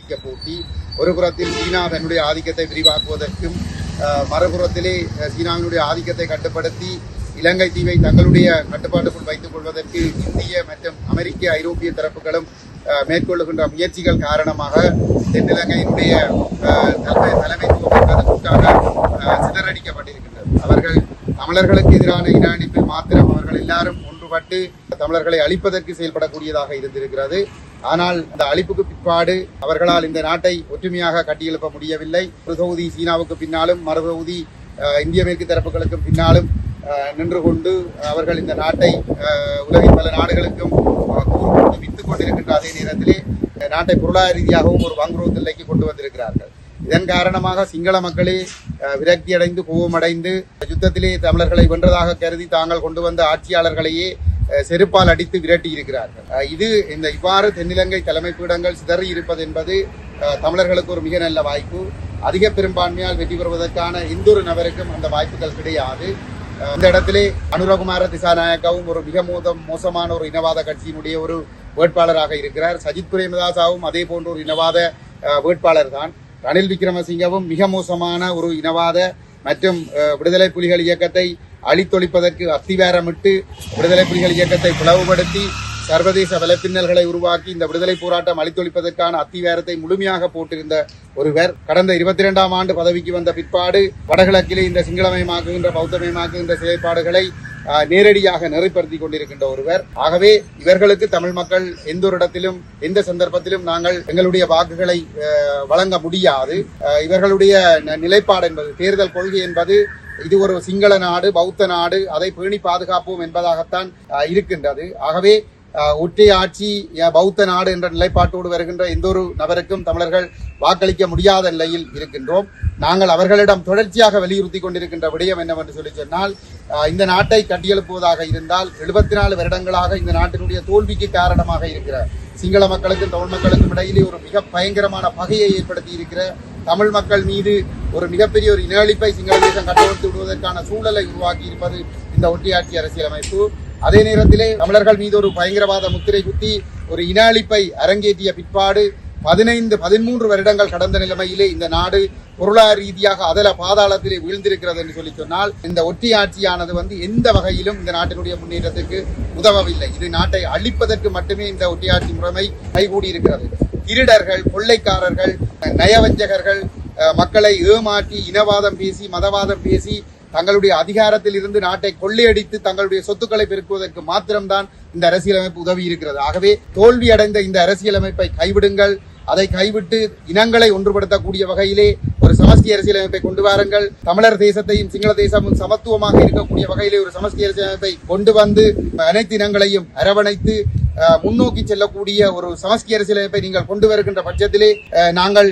ஆதிக்க போட்டி. ஒரு புறத்தில் சீனா தன்னுடைய ஆதிக்கத்தை விரிவாக்குவதற்கும் மறுபுறத்திலே சீனாவினுடைய ஆதிக்கத்தை கட்டுப்படுத்தி இலங்கை தீவை தங்களுடைய கட்டுப்பாட்டுக்குள் வைத்துக் கொள்வதற்கு இந்திய மற்றும் அமெரிக்க ஐரோப்பிய தரப்புகளும் மேற்கொள்ளுகின்ற முயற்சிகள் காரணமாக தென்னிலங்கையினுடைய அஹ், தலைமை தலைமைத்துவம் அஹ், சிதறடிக்கப்பட்டிருக்கின்றது. அவர்கள் தமிழர்களுக்கு எதிரான இன மாத்திரம் அவர்கள் எல்லாரும் ஒன்றுபட்டு தமிழர்களை அழிப்பதற்கு செயல்படக்கூடியதாக இருந்திருக்கிறது. ஆனால் இந்த அழிப்புக்கு பிற்பாடு அவர்களால் இந்த நாட்டை ஒற்றுமையாக கட்டியெழுப்ப முடியவில்லை. ஒரு தொகுதி சீனாவுக்கு பின்னாலும் மறு தொகுதி இந்திய மேற்கு தரப்புகளுக்கும் பின்னாலும் நின்று கொண்டு அவர்கள் இந்த நாட்டை உலகின் பல நாடுகளுக்கும் கூறு வித்துக் கொண்டிருக்கின்ற அதே நேரத்திலே நாட்டை பொருளாதார ரீதியாகவும் ஒரு வங்குரோத் நிலைக்கு கொண்டு வந்திருக்கிறார்கள். இதன் காரணமாக சிங்கள மக்களே அஹ், விரக்தியடைந்து கோபமடைந்து யுத்தத்திலே தமிழர்களை வென்றதாக கருதி தாங்கள் கொண்டு வந்த ஆட்சியாளர்களையே செருப்பால் அடித்து விரட்டி இருக்கிறார்கள் இது இந்த இவ்வாறு தென்னிலங்கை தலைமை பீடங்கள் சிதறி இருப்பது என்பது தமிழர்களுக்கு ஒரு மிக நல்ல வாய்ப்பு. அதிக பெரும்பான்மையால் வெற்றி பெறுவதற்கான எந்த ஒரு நபருக்கும் அந்த வாய்ப்புகள் கிடையாது. இந்த இடத்திலே அனுரகுமார திசாநாயக்காவும் ஒரு மிக மோதம் மோசமான ஒரு இனவாத கட்சியினுடைய ஒரு வேட்பாளராக இருக்கிறார். சஜித் பிரேமதாசாவும் அதே போன்ற ஒரு இனவாத வேட்பாளர் தான். ரணில் விக்ரமசிங்கவும் மிக மோசமான ஒரு இனவாத மற்றும் விடுதலை புலிகள் இயக்கத்தை அழித்தொழிப்பதற்கு அஸ்திவாரமிட்டு விடுதலை புலிகள் இயக்கத்தை பிளவுபடுத்தி சர்வதேச வலைப்பின்னல்களை உருவாக்கி இந்த விடுதலை போராட்டம் அழித்தொழிப்பதற்கான அத்திவாரத்தை முழுமையாக போட்டிருந்த ஒருவர் கடந்த இருபத்தி இரண்டாம் ஆண்டு பதவிக்கு வந்த பிற்பாடு வடகிழக்கிலே இந்த சிங்களமயமாக்குகின்ற பௌத்தமயமாக்குகின்ற செயல்பாடுகளை நேரடியாக நெறிப்படுத்தி கொண்டிருக்கின்ற ஒருவர். ஆகவே இவர்களுக்கு தமிழ் மக்கள் எந்த ஒரு இடத்திலும் எந்த சந்தர்ப்பத்திலும் நாங்கள் எங்களுடைய வாக்குகளை வழங்க முடியாது. இவர்களுடைய ந- நிலைப்பாடு என்பது தேர்தல் கொள்கை என்பது இது ஒரு சிங்கள நாடு பௌத்த நாடு அதை பேணி பாதுகாப்போம் என்பதாகத்தான் இருக்கின்றது. ஆகவே ஒற்றை ஆட்சி பௌத்த நாடு என்ற நிலைப்பாட்டோடு வருகின்ற எந்த ஒரு நபருக்கும் தமிழர்கள் வாக்களிக்க முடியாத நிலையில் இருக்கின்றோம். நாங்கள் அவர்களிடம் தொடர்ச்சியாக வலியுறுத்தி கொண்டிருக்கின்ற விடயம் என்னவென்று சொல்லி சொன்னால் இந்த நாட்டை கட்டியெழுப்புவதாக இருந்தால் எழுபத்தி நாலு வருடங்களாக இந்த நாட்டினுடைய தோல்விக்கு காரணமாக இருக்கிற சிங்கள மக்களுக்கும் தமிழ் மக்களுக்கும் இடையிலே ஒரு மிக பயங்கரமான பகையை ஏற்படுத்தி இருக்கிற தமிழ் மக்கள் மீது ஒரு மிகப்பெரிய ஒரு இனஅழிப்பை சிங்கள தேசம் கட்டமைத்து விடுவதற்கான சூழலை உருவாக்கி இருப்பது இந்த ஒட்டியாட்சி அரசியலமைப்பு அதே நேரத்திலே தமிழர்கள் மீது ஒரு பயங்கரவாத முத்திரை குத்தி ஒரு இன அழிப்பை அரங்கேற்றிய பிற்பாடு பதினைந்து பதிமூன்று வருடங்கள் கடந்த நிலைமையிலே இந்த நாடு பொருளாதார ரீதியாக அதல பாதாளத்திலே வீழ்ந்திருக்கிறது என்று சொல்லி சொன்னால் இந்த ஒட்டி ஆட்சியானது வந்து எந்த வகையிலும் இந்த நாட்டினுடைய முன்னேற்றத்துக்கு உதவவில்லை. இது நாட்டை அழிப்பதற்கு மட்டுமே இந்த ஒட்டியாட்சி முறைமை கைகூடி இருக்கிறது. திருடர்கள் கொள்ளைக்காரர்கள் நயவஞ்சகர்கள் மக்களை ஏமாற்றி இனவாதம் பேசி மதவாதம் பேசி தங்களுடைய அதிகாரத்தில் இருந்து நாட்டை கொள்ளையடித்து தங்களுடைய சொத்துக்களை பெருக்குவதற்கு மாத்திரம்தான் இந்த அரசியலமைப்பு உதவி இருக்கிறது. ஆகவே தோல்வி அடைந்த இந்த அரசியலமைப்பை கைவிடுங்கள். அதை கைவிட்டு இனங்களை ஒன்றுபடுத்தக்கூடிய வகையிலே ஒரு சமஸ்தி அரசியலமைப்பை கொண்டு வாருங்கள். தமிழர் தேசத்தையும் சிங்கள தேசமும் சமத்துவமாக இருக்கக்கூடிய வகையிலே ஒரு சமஸ்தி அரசியலமைப்பை கொண்டு வந்து அனைத்து இனங்களையும் அரவணைத்து முன்னோக்கி செல்லக்கூடிய ஒரு சமஸ்தி அரசியலமைப்பை நீங்கள் கொண்டு வருகின்ற பட்சத்திலே நாங்கள்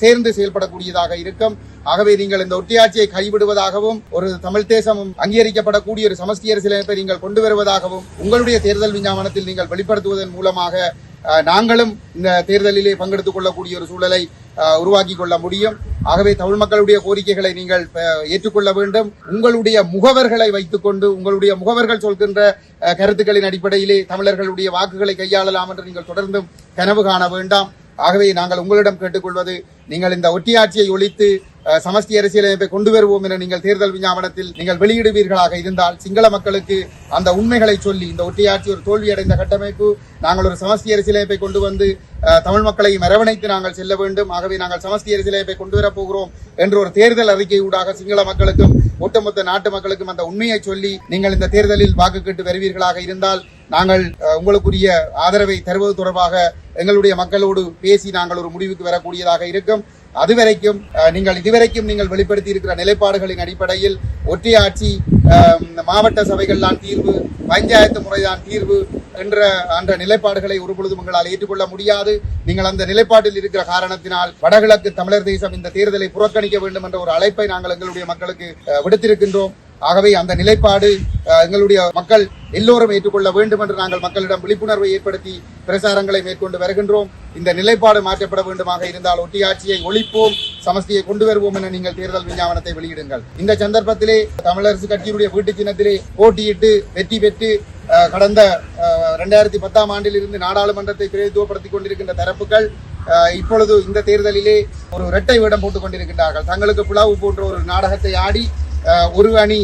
சேர்ந்து செயல்படக்கூடியதாக இருக்கும். ஆகவே நீங்கள் இந்த ஒட்டியாட்சியை கைவிடுவதாகவும் ஒரு தமிழ் தேசம் அங்கீகரிக்கப்படக்கூடிய ஒரு சமஸ்தி அரசியலமைப்பை நீங்கள் கொண்டு வருவதாகவும் உங்களுடைய தேர்தல் விஞ்ஞாபனத்தில் நீங்கள் வெளிப்படுத்துவதன் மூலமாக நாங்களும் இந்த தேர்தலிலே பங்கெடுத்துக் கொள்ளக்கூடிய ஒரு சூழலை உருவாக்கி கொள்ள முடியும். ஆகவே தமிழ் மக்களுடைய கோரிக்கைகளை நீங்கள் ஏற்றுக்கொள்ள வேண்டும். உங்களுடைய முகவர்களை வைத்துக்கொண்டு உங்களுடைய முகவர்கள் சொல்கின்ற கருத்துக்களின் அடிப்படையிலே தமிழர்களுடைய வாக்குகளை கையாளலாம் என்று நீங்கள் தொடர்ந்தும் கனவு காண வேண்டாம். ஆகவே நாங்கள் உங்களிடம் கேட்டுக்கொள்வது நீங்கள் இந்த ஒட்டியாட்சியை ஒழித்து சமஸ்தி அரசியலமைப்பை கொண்டு வருவோம் என நீங்கள் தேர்தல் விஞ்ஞாபனத்தில் நீங்கள் வெளியிடுவீர்களாக இருந்தால் சிங்கள மக்களுக்கு அந்த உண்மைகளை சொல்லி இந்த ஒட்டியாட்சி ஒரு தோல்வியடைந்த கட்டமைப்பு நாங்கள் ஒரு சமஸ்தி அரசியலமைப்பை கொண்டு வந்து தமிழ் மக்களை அரவணைத்து நாங்கள் செல்ல வேண்டும். ஆகவே நாங்கள் சமஸ்தி அரசியலமைப்பை கொண்டு வரப் போகிறோம் என்ற ஒரு தேர்தல் அறிக்கையூடாக சிங்கள மக்களுக்கும் ஒட்டுமொத்த நாட்டு மக்களுக்கும் அந்த உண்மையை சொல்லி நீங்கள் இந்த தேர்தலில் வாக்கு கேட்டு வருவீர்களாக இருந்தால் நாங்கள் உங்களுக்குரிய ஆதரவை தருவது தொடர்பாக எங்களுடைய மக்களோடு பேசி நாங்கள் ஒரு முடிவுக்கு வரக்கூடியதாக இருக்கும். அதுவரைக்கும் அஹ், நீங்கள் இதுவரைக்கும் நீங்கள் வெளிப்படுத்தி இருக்கிற நிலைப்பாடுகளின் அடிப்படையில் ஒற்றையாட்சி மாவட்ட மாவட்ட சபைகள்தான் தீர்வு பஞ்சாயத்து முறைதான் தீர்வு என்ற அந்த நிலைப்பாடுகளை ஒரு பொழுதும் உங்களால் ஏற்றுக்கொள்ள முடியாது. நீங்கள் அந்த நிலைப்பாட்டில் இருக்கிற காரணத்தினால் வடகிழக்கு தமிழர் தேசம் இந்த தேர்தலை புறக்கணிக்க வேண்டும் என்ற ஒரு அழைப்பை நாங்கள் எங்களுடைய மக்களுக்கு விடுத்திருக்கின்றோம். ஆகவே அந்த நிலைப்பாடு எங்களுடைய மக்கள் எல்லோரும் ஏற்றுக்கொள்ள வேண்டும் என்று நாங்கள் மக்களிடம் விழிப்புணர்வை ஏற்படுத்தி பிரசாரங்களை மேற்கொண்டு வருகின்றோம். இந்த நிலைப்பாடு மாற்றப்பட வேண்டுமாக இருந்தால் ஒட்டியாட்சியை ஒழிப்போம் சமஸ்தியை கொண்டு வருவோம் என நீங்கள் தேர்தல் விஞ்ஞாபனத்தை வெளியிடுங்கள். இந்த சந்தர்ப்பத்திலே தமிழரசு கட்சியினுடைய வீட்டு சின்னத்திலே போட்டியிட்டு வெற்றி பெற்று கடந்த இரண்டாயிரத்தி பத்தாம் ஆண்டில் இருந்து நாடாளுமன்றத்தை பிரதித்துவப்படுத்திக் கொண்டிருக்கின்ற தரப்புகள் இப்பொழுது இந்த தேர்தலிலே ஒரு இரட்டை வேடம் போட்டுக் கொண்டிருக்கின்றார்கள். தங்களுக்கு பிளவு போன்ற ஒரு நாடகத்தை ஆடி ஒரு அணி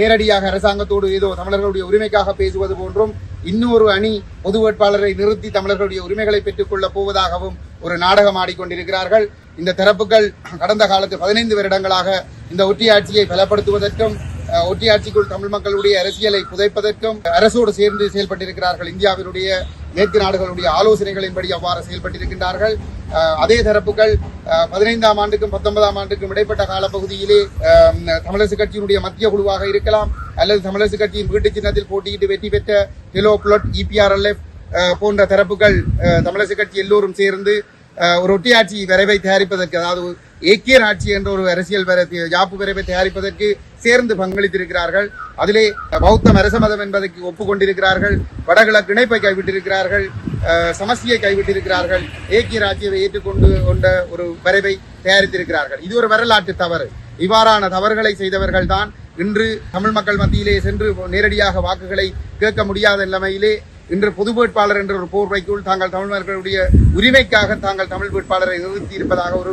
நேரடியாக அரசாங்கத்தோடு ஏதோ தமிழர்களுடைய உரிமைக்காக பேசுவது போன்றும் இன்னொரு அணி பொது வேட்பாளரை நிறுத்தி தமிழர்களுடைய உரிமைகளை பெற்றுக் கொள்ளப் போவதாகவும் ஒரு நாடகம் ஆடிக்கொண்டிருக்கிறார்கள். இந்த தரப்புகள் கடந்த காலத்து பதினைந்து வருடங்களாக இந்த ஒற்றியாட்சியை பலப்படுத்துவதற்கும் ஒட்டியாட்சிக்குள் தமிழ் மக்களுடைய அரசியலை புதைப்பதற்கும் அரசோடு சேர்ந்து செயல்பட்டிருக்கிறார்கள். இந்தியாவினுடைய மேற்கு நாடுகளுடைய ஆலோசனைகளின்படி அவ்வாறு செயல்பட்டிருக்கின்றார்கள். அதே தரப்புகள் பதினைந்தாம் ஆண்டுக்கும் பத்தொன்பதாம் ஆண்டுக்கும் இடைப்பட்ட காலப்பகுதியிலே தமிழரசு கட்சியினுடைய மத்திய குழுவாக இருக்கலாம் அல்லது தமிழரசு கட்சியின் வீட்டு சின்னத்தில் போட்டியிட்டு வெற்றி பெற்ற டெலோ பிளட் இபிஆர்எல்எஃப் போன்ற தரப்புகள் அஹ், தமிழரசு கட்சி எல்லோரும் சேர்ந்து ஒரு ஒட்டியாட்சி வரைவை தயாரிப்பதற்கு அதாவது ஏக்கிய ராட்சி என்ற ஒரு அரசியல் ஜாப்பு யாப்பு தயாரிப்பதற்கு சேர்ந்து பங்களித்திருக்கிறார்கள். அதிலே பௌத்தம் மரசமதம் என்பதற்கு ஒப்புக்கொண்டிருக்கிறார்கள். வடகிழக்கு இணைப்பை கைவிட்டிருக்கிறார்கள். சமஸ்தியை கைவிட்டிருக்கிறார்கள். ஏக்கிய ராஜ்யவை ஏற்றுக்கொண்டு கொண்ட ஒரு வரைவை தயாரித்திருக்கிறார்கள். இது ஒரு வரலாற்று தவறு. இவ்வாறான தவறுகளை செய்தவர்கள் தான் இன்று தமிழ் மக்கள் மத்தியிலே சென்று நேரடியாக வாக்குகளை கேட்க முடியாத நிலைமையிலே இன்று பொது வேட்பாளர் என்ற ஒரு போர்வைக்குள் தாங்கள் தமிழ் மக்களுடைய உரிமைக்காக தாங்கள் தமிழ் வேட்பாளரை நிறுத்தி இருப்பதாக ஒரு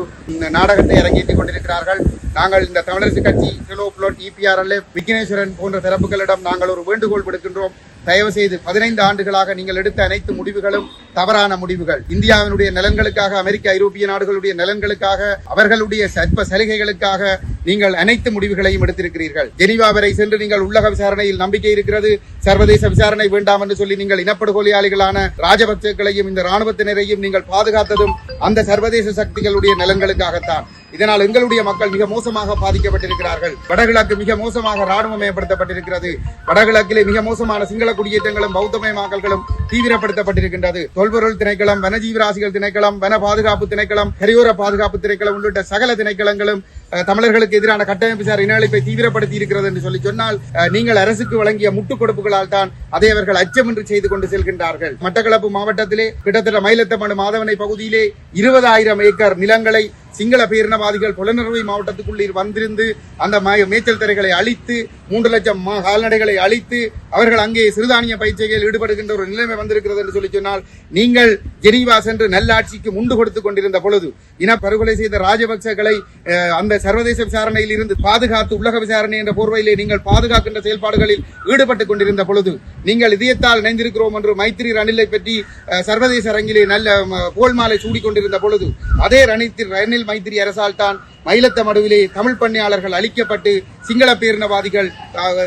நாடகத்தை அரங்கேற்றிக் கொண்டிருக்கிறார்கள். நாங்கள் இந்த தமிழரசு கட்சி செலோ புலோட் இபிஆர்எல்ஏ விக்னேஸ்வரன் போன்ற தரப்புகளிடம் நாங்கள் ஒரு வேண்டுகோள் விடுக்கின்றோம். தயவு செய்து பதினைந்து ஆண்டுகளாக நீங்கள் எடுத்த அனைத்து முடிவுகளும் தவறான முடிவுகள். இந்தியாவினுடைய நலன்களுக்காக அமெரிக்க ஐரோப்பிய நாடுகளுடைய நலன்களுக்காக அவர்களுடைய சற்ப சலுகைகளுக்காக நீங்கள் அனைத்து முடிவுகளையும் எடுத்திருக்கிறீர்கள். ஜெனிவா வரை சென்று நீங்கள் உள்ளக விசாரணையில் நம்பிக்கை இருக்கிறது. சர்வதேச விசாரணை வேண்டாம் என்று சொல்லி நீங்கள் இனப்படுகொலையாளிகளான ராஜபக்சேக்களையும் இந்த ராணுவத்தினரையும் நீங்கள் பாதுகாத்ததும் அந்த சர்வதேச சக்திகளுடைய நலன்களுக்காகத்தான். இதனால் எங்களுடைய மக்கள் மிக மோசமாக பாதிக்கப்பட்டிருக்கிறார்கள். வடகிழக்கு மிக மோசமாக ராணுவமயப்படுத்தப்பட்டிருக்கிறது வடகிழக்கிலே மிக மோசமான சிங்கள குடியேற்றங்களும் பௌத்தமயமாக்கல்களும் தீவிரப்படுத்தப்பட்டிருக்கின்றது. தொல்பொருள் திணைக்களம் வனஜீவராசிகள் திணைக்களம் வன பாதுகாப்பு திணைக்களம் கரையோர பாதுகாப்பு திணைக்களம் உள்ளிட்ட சகல திணைக்களங்களும் தமிழர்களுக்கு எதிரான கட்டமைப்பு சார் இன அழைப்பை தீவிரப்படுத்தி இருக்கிறது என்று சொல்லி சொன்னால் நீங்கள் அரசுக்கு வழங்கிய முட்டுக் கொடுப்புகளால் தான் அதை அவர்கள் அச்சமின்றி செய்து கொண்டு செல்கின்றார்கள். மட்டக்களப்பு மாவட்டத்திலே கிட்டத்தட்ட மயிலத்தமடு மாதவனை பகுதியிலே இருபதாயிரம் ஏக்கர் நிலங்களை சிங்கள பேரினவாதிகள் புலனறுவை மாவட்டத்துக்குள்ளே வந்திருந்து அந்த மேய்ச்சல் திரைகளை அழித்து மூன்று லட்சம் மா- கால்நடைகளை அழித்து அவர்கள் அங்கே சிறுதானிய பயிற்சிகளில் ஈடுபடுகின்ற ஒரு நிலைமை வந்திருக்கிறது என்று சொல்லி சொன்னால் நீங்கள் ஜெனீவா சென்று நல்லாட்சிக்கு முண்டு கொடுத்துக் கொண்டிருந்த பொழுது இன படுகொலை செய்த ராஜபக்சகளை அந்த சர்வதேச விசாரணையில் இருந்து பாதுகாத்து உலக விசாரணை என்ற போர்வையிலே நீங்கள் பாதுகாக்கின்ற செயல்பாடுகளில் ஈடுபட்டுக் கொண்டிருந்த பொழுது நீங்கள் இதயத்தால் இணைந்திருக்கிறோம் என்று மைத்திரி ரணிலை பற்றி சர்வதேச அரங்கிலே நல்ல போல் மாலை சூடிக் கொண்டிருந்த பொழுது அதே ரணில் ரணில் மைத்திரி அரசால் தான் மயிலத்த மடுவிலே தமிழ் பண்ணையாளர்கள் அழிக்கப்பட்டு சிங்கள பேரினவாதிகள்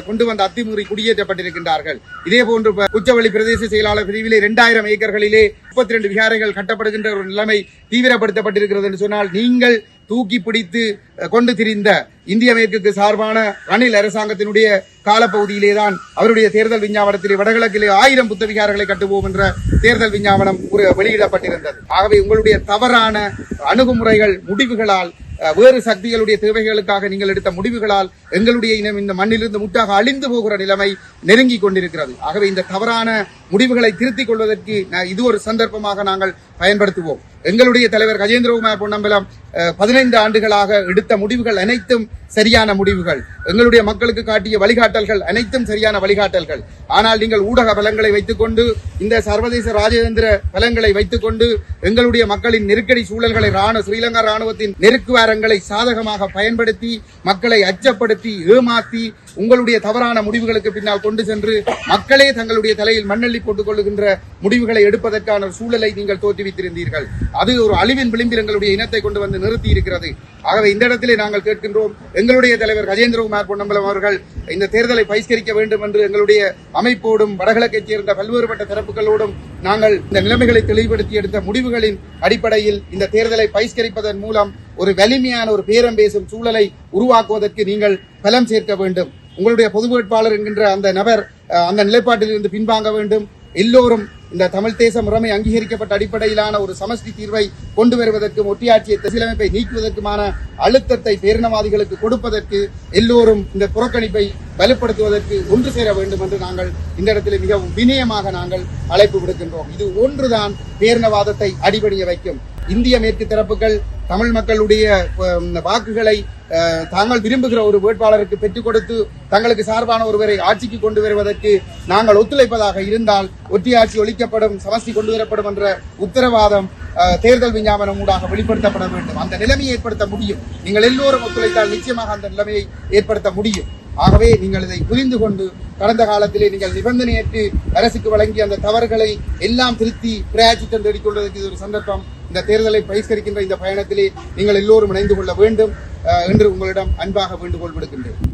கொண்டு வந்த அத்துமீறி குடியேற்றப்பட்டிருக்கின்றார்கள். இதே போன்று குச்சவெளி பிரதேச செயலாளர் பிரிவிலே இரண்டாயிரம் ஏக்கர்களிலே முப்பத்தி ரெண்டு விகாரைகள் கட்டப்படுகின்ற ஒரு நிலைமை தீவிரப்படுத்தப்பட்டிருக்கிறது என்று சொன்னால் நீங்கள் தூக்கி பிடித்து கொண்டு திரிந்த இந்திய மேற்குக்கு சார்பான ரணில் அரசாங்கத்தினுடைய காலப்பகுதியிலே தான் அவருடைய தேர்தல் விஞ்ஞாபனத்திலே வடகிழக்கிலே ஆயிரம் புத்த விகாரங்களை கட்டுவோம் என்ற தேர்தல் விஞ்ஞாபனம் வெளியிடப்பட்டிருந்தது. ஆகவே உங்களுடைய தவறான அணுகுமுறைகள் முடிவுகளால் வேறு சக்திகளுடைய தேவைகளுக்காக நீங்கள் எடுத்த முடிவுகளால் எங்களுடைய இனம் இந்த மண்ணிலிருந்து முட்டாக அழிந்து போகிற நிலைமை நெருங்கி கொண்டிருக்கிறது. ஆகவே இந்த தவறான முடிவுகளை திருத்திக் கொள்வதற்கு இது ஒரு சந்தர்ப்பமாக நாங்கள் பயன்படுத்துவோம். எங்களுடைய தலைவர் கஜேந்திரகுமார் பொன்னம்பலம் பதினைந்து ஆண்டுகளாக எடுத்த முடிவுகள் அனைத்தும் சரியான முடிவுகள். எங்களுடைய மக்களுக்கு காட்டிய வழிகாட்டல்கள் அனைத்தும் சரியான வழிகாட்டல்கள். ஆனால் நீங்கள் ஊடக பலங்களை வைத்துக்கொண்டு இந்த சர்வதேச ராஜதந்திர பலங்களை வைத்துக்கொண்டு எங்களுடைய மக்களின் நெருக்கடி சூழல்களை ராணுவ ஸ்ரீலங்கா ராணுவத்தின் நெருக்குவாரங்களை சாதகமாக பயன்படுத்தி மக்களை அச்சப்படுத்தி ஏமாத்தி உங்களுடைய தவறான முடிவுகளுக்கு பின்னால் கொண்டு சென்று மக்களே தங்களுடைய தலையில் மண்ணள்ளி போட்டுக் கொள்ளுகின்ற முடிவுகளை எடுப்பதற்கான சூழலை நீங்கள் தோற்றுவித்திருந்தீர்கள் அது ஒரு அழிவின் விளிம்பில் எங்களுடைய இனத்தை கொண்டு வந்து நிறுத்தி இருக்கிறது ஆகவே இந்த இடத்திலே நாங்கள் கேட்கின்றோம் எங்களுடைய தலைவர் கஜேந்திரகுமார் பொன்னம்பலம் அவர்கள் இந்த தேர்தலை பகிஷ்கரிக்க வேண்டும் என்று எங்களுடைய அமைப்போடும் வடகிழக்கைச் சேர்ந்த பல்வேறுபட்ட தரப்புகளோடும் நாங்கள் இந்த நிலைமைகளை தெளிவுபடுத்தி எடுத்த முடிவுகளின் அடிப்படையில் இந்த தேர்தலை பகிஷ்கரிப்பதன் மூலம் ஒரு வலிமையான ஒரு பேரம் பேசும் சூழலை உருவாக்குவதற்கு நீங்கள் பலம் சேர்க்க வேண்டும். உங்களுடைய பொது வேட்பாளர் என்கின்ற அந்த நபர் அந்த நிலைப்பாட்டில் இருந்து பின்வாங்க வேண்டும். எல்லோரும் இந்த தமிழ் தேச முறைமை அங்கீகரிக்கப்பட்ட அடிப்படையிலான ஒரு சமஷ்டி தீர்வை கொண்டு வருவதற்கும் ஒட்டியாட்சியை தசிலமைப்பை நீக்குவதற்குமான அழுத்தத்தை பேரினவாதிகளுக்கு கொடுப்பதற்கு எல்லோரும் இந்த புறக்கணிப்பை வலுப்படுத்துவதற்கு ஒன்று சேர வேண்டும் என்று நாங்கள் இந்த இடத்தில் மிகவும் வினயமாக நாங்கள் அழைப்பு விடுக்கின்றோம். இது ஒன்றுதான் பேரினவாதத்தை அடிபணிய வைக்கும் இந்திய மேற்கு தரப்புகள் தமிழ் மக்களுடைய வாக்குகளை தாங்கள் விரும்புகிற ஒரு வேட்பாளருக்கு பெற்றுக் கொடுத்து தங்களுக்கு சார்பான ஒருவரை ஆட்சிக்கு கொண்டு வருவதற்கு நாங்கள் ஒத்துழைப்பதாக இருந்தால் ஒற்றியாட்சி ஒழிக்கப்படும் சமஸ்தி கொண்டு வரப்படும் என்ற உத்தரவாதம் அஹ், தேர்தல் விஞ்ஞாபனம் ஊடாக வெளிப்படுத்தப்பட வேண்டும். அந்த நிலைமையை ஏற்படுத்த முடியும். நீங்கள் எல்லோரும் ஒத்துழைத்தால் நிச்சயமாக அந்த நிலைமையை ஏற்படுத்த முடியும். ஆகவே நீங்கள் இதை புரிந்து கொண்டு கடந்த காலத்திலே நீங்கள் நிபந்தனையற்று அரசுக்கு வழங்கிய அந்த தவறுகளை எல்லாம் திருத்தி பிரயாச்சித்தம் தேடிக்கொள்வதற்கு இது ஒரு சந்தர்ப்பம். இந்த தேர்தலை பகிஷ்கரிக்கின்ற இந்த பயணத்திலே நீங்கள் எல்லோரும் இணைந்து கொள்ள வேண்டும். அஹ், என்று உங்களிடம் அன்பாக வேண்டுகோள் விடுக்கின்றேன்.